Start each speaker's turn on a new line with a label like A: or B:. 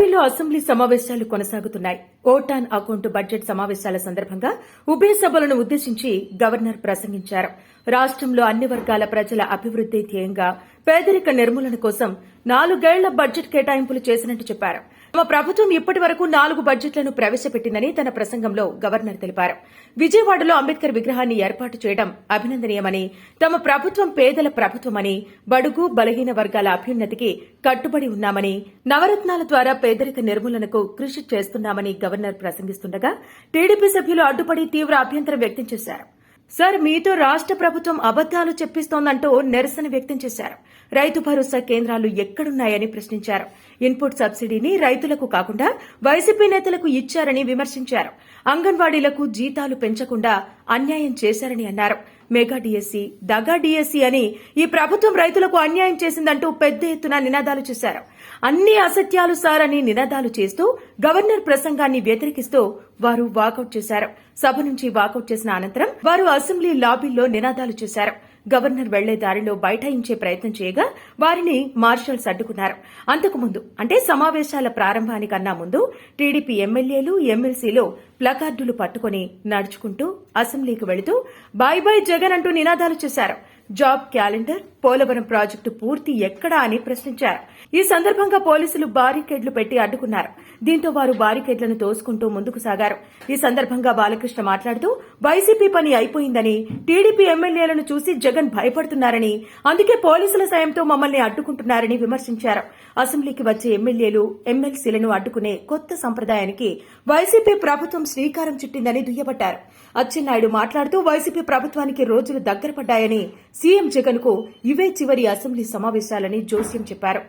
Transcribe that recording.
A: Assembly సమావేశాలు కొనసాగుతున్నాయి. Vote on account budget సమావేశాల సందర్భంగా ఉభయ సభలను ఉద్దేశించి గవర్నర్ ప్రసంగించారు. రాష్టంలో అన్ని వర్గాల ప్రజల అభివృద్ది ధ్యేయంగా పేదరిక నిర్మూలన కోసం నాలుగేళ్ళ బడ్జెట్ కేటాయింపులు చేసినట్టు చెప్పారు. తమ ప్రభుత్వం ఇప్పటి వరకు నాలుగు బడ్జెట్లను ప్రవేశపెట్టిందని తన ప్రసంగంలో గవర్నర్ తెలిపారు. విజయవాడలో అంబేద్కర్ విగ్రహాన్ని ఏర్పాటు చేయడం అభినందనీయమని తమ ప్రభుత్వం పేదల ప్రభుత్వమని బడుగు బలహీన వర్గాల అభ్యున్నతికి కట్టుబడి ఉన్నామని నవరత్నాల ద్వారా పేదరిక నిర్మూలనకు కృషి చేస్తున్నామని గవర్నర్ ప్రసంగిస్తుండగా టీడీపీ సభ్యులు అడ్డుపడి తీవ్ర అభ్యంతరం వ్యక్తం చేశారు. సార్ మీతో రాష్ట్ర ప్రభుత్వం అబద్దాలు చెప్పిస్తోందంటూ నిరసన వ్యక్తం చేశారు. రైతు భరోసా కేంద్రాలు ఎక్కడున్నాయని ప్రశ్నించారు. ఇన్పుట్ సబ్సిడీని రైతులకు కాకుండా వైసీపీ నేతలకు ఇచ్చారని విమర్శించారు. అంగన్వాడీలకు జీతాలు పెంచకుండా అన్యాయం చేశారని అన్నారు. మెగా డిఎస్సీ దగా డిఎస్సీ అని ఈ ప్రభుత్వం రైతులకు అన్యాయం చేసిందంటూ పెద్ద ఎత్తున నినాదాలు చేశారు. అన్ని అసత్యాలు సార్ అని నినాదాలు చేస్తూ గవర్నర్ ప్రసంగాన్ని వ్యతిరేకిస్తూ వారు వాకౌట్ చేశారు. సభ నుంచి వాకౌట్ చేసిన అనంతరం వారు అసెంబ్లీ లాబీల్లో నినాదాలు చేశారు. గవర్నర్ వెళ్ళే దారిలో బైఠాయించే ప్రయత్నం చేయగా వారిని మార్షల్స్ అడ్డుకున్నారు అంతకుముందు అంటే సమావేశాల ప్రారంభానికన్నా ముందు టీడీపీ ఎమ్మెల్యేలు ఎమ్మెల్సీలు ప్లకార్డులు పట్టుకుని నడుచుకుంటూ అసెంబ్లీకి వెళుతూ బాయ్ బాయ్ జగన్ అంటూ నినాదాలు చేశారు. జాబ్ క్యాలెండర్ పోలవరం ప్రాజెక్టు పూర్తి ఎక్కడా అని ప్రశ్నించారు. ఈ సందర్భంగా పోలీసులు బారికేడ్లు పెట్టి అడ్డుకున్నారు. దీంతో వారు బారికేడ్లను తోసుకుంటూ ముందుకు సాగారు. ఈ సందర్భంగా బాలకృష్ణ మాట్లాడుతూ వైసీపీ పని అయిపోయిందని టీడీపీ ఎమ్మెల్యేలను చూసి జగన్ భయపడుతున్నారని అందుకే పోలీసుల సాయంతో మమ్మల్ని అడ్డుకుంటున్నారని విమర్శించారు. అసెంబ్లీకి వచ్చే ఎమ్మెల్యేలు ఎమ్మెల్సీలను అడ్డుకునే కొత్త సంప్రదాయానికి వైసీపీ ప్రభుత్వం శ్రీకారం చుట్టిందని దుయ్యబట్టారు. అచ్చెన్నాయుడు మాట్లాడుతూ వైసీపీ ప్రభుత్వానికి రోజులు దగ్గర పడ్డాయని సీఎం జగన్కు ఇవే చివరి అసెంబ్లీ సమావేశాలని జోస్యం చెప్పారు.